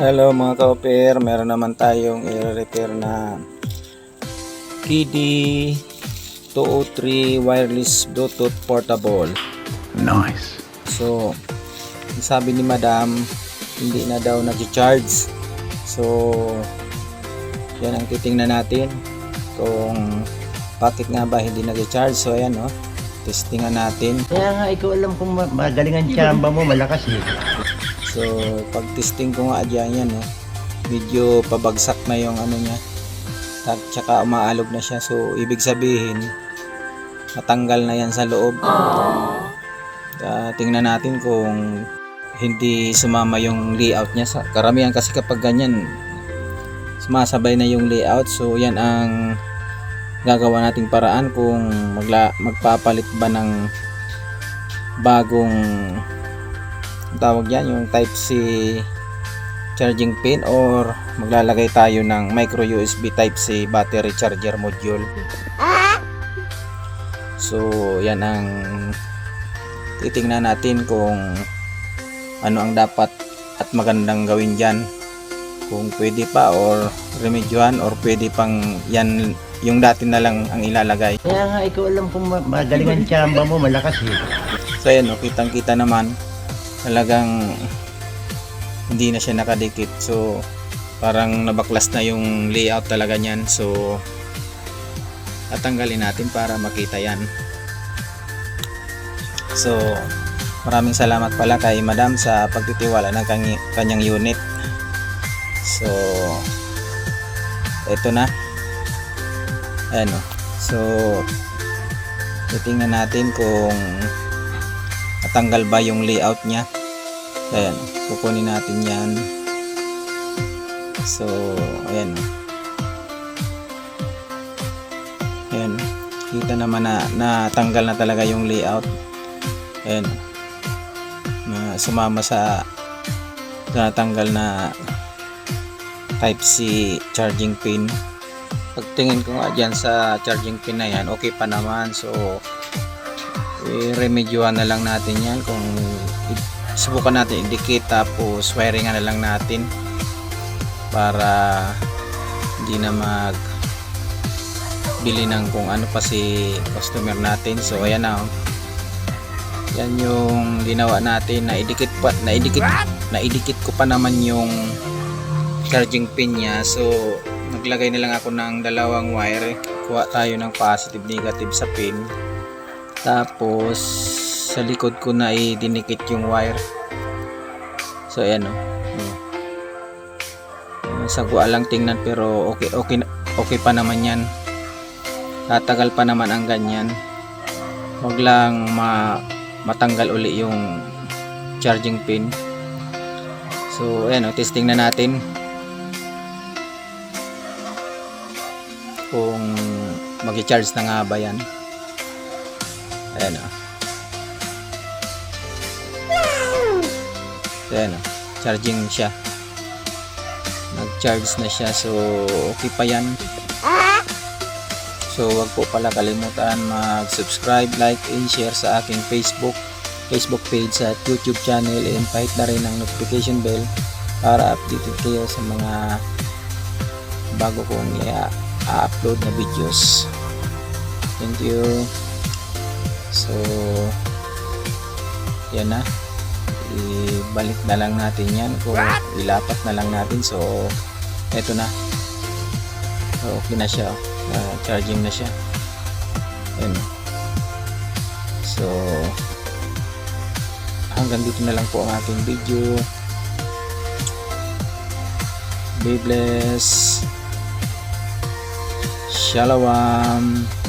Hello mga ka-opera, meron naman tayong i-repair na KD 203 wireless Bluetooth portable. Nice. So, sabi ni Madam, hindi na daw nag-charge. So, yan ang titingnan natin kung bakit nga ba hindi nag-charge. So, ayan oh, testingan natin. Kaya nga, ikaw alam kung ma- magaling ang tsamba mo, malakas eh. So, pag testing ko nga dyan yan, eh, medyo pabagsak na yung ano niya. At saka umaalog na siya. So, ibig sabihin, natanggal na yan sa loob. Ah, tingnan natin kung hindi sumama yung layout niya. Sa, karamihan kasi kapag ganyan, sumasabay na yung layout. So, yan ang gagawa nating paraan kung magla, magpapalit ba ng bagong tawag yan yung type C charging pin or maglalagay tayo ng micro USB type C battery charger module. So yan ang titingnan natin kung ano ang dapat at magandang gawin dyan. Kung pwede pa or remedyohan or pwede pang yan yung dati na lang ang ilalagay. Kaya nga, ikaw alam kung ma- magaling ang tsamba mo, malakas eh. So ayan, no, kitang kita naman talagang hindi na siya nakadikit. So parang nabaklas na yung layout talaga niyan. So tatanggalin natin para makita yan. So maraming salamat pala kay Madam sa pagtitiwala ng kanyang unit. So ito na. Ayan o. So titingnan natin kung natanggal ba yung layout niya? Ayan kukunin natin yan. So ayan. Ayan kita naman na natanggal na talaga yung layout. Ayan. Na sumama sa natanggal na type C charging pin. Pagtingin ko nga dyan sa charging pin na yan okay pa naman. So i-remedyohan na lang natin yan. Kung subukan natin i-dikit tapos wiringan na lang natin para hindi na mag bili ng kung ano pa si customer natin. So ayan na oh. yan yung ginawa natin. Na idikit pa na idikit na idikit ko pa naman yung charging pin niya. So naglagay na lang ako ng dalawang wire. Kuha tayo ng positive negative sa pin tapos sa likod ko na idinikit yung wire. So ayan o oh. sagwa lang tingnan pero okay okay okay pa naman yan. Tatagal pa naman ang ganyan. Wag lang ma matanggal uli yung charging pin. So ayan o testing na natin. Kung mag-charge na nga ba yan ayan o ayan o charging siya. Nag-charge na siya so okay pa yan. So wag po pala kalimutan mag-subscribe, like, and share sa aking Facebook. Facebook page at YouTube channel and kahit na rin ang notification bell para updated kayo sa mga bago kong i-upload na videos. Thank you so yan na. Ibalik na lang natin yan kung ilapat na lang natin. So eto na. So, okay na siya. Ah, charging na siya. Ayan. so hanggang dito na lang po ang ating video. Be blessed. Shalom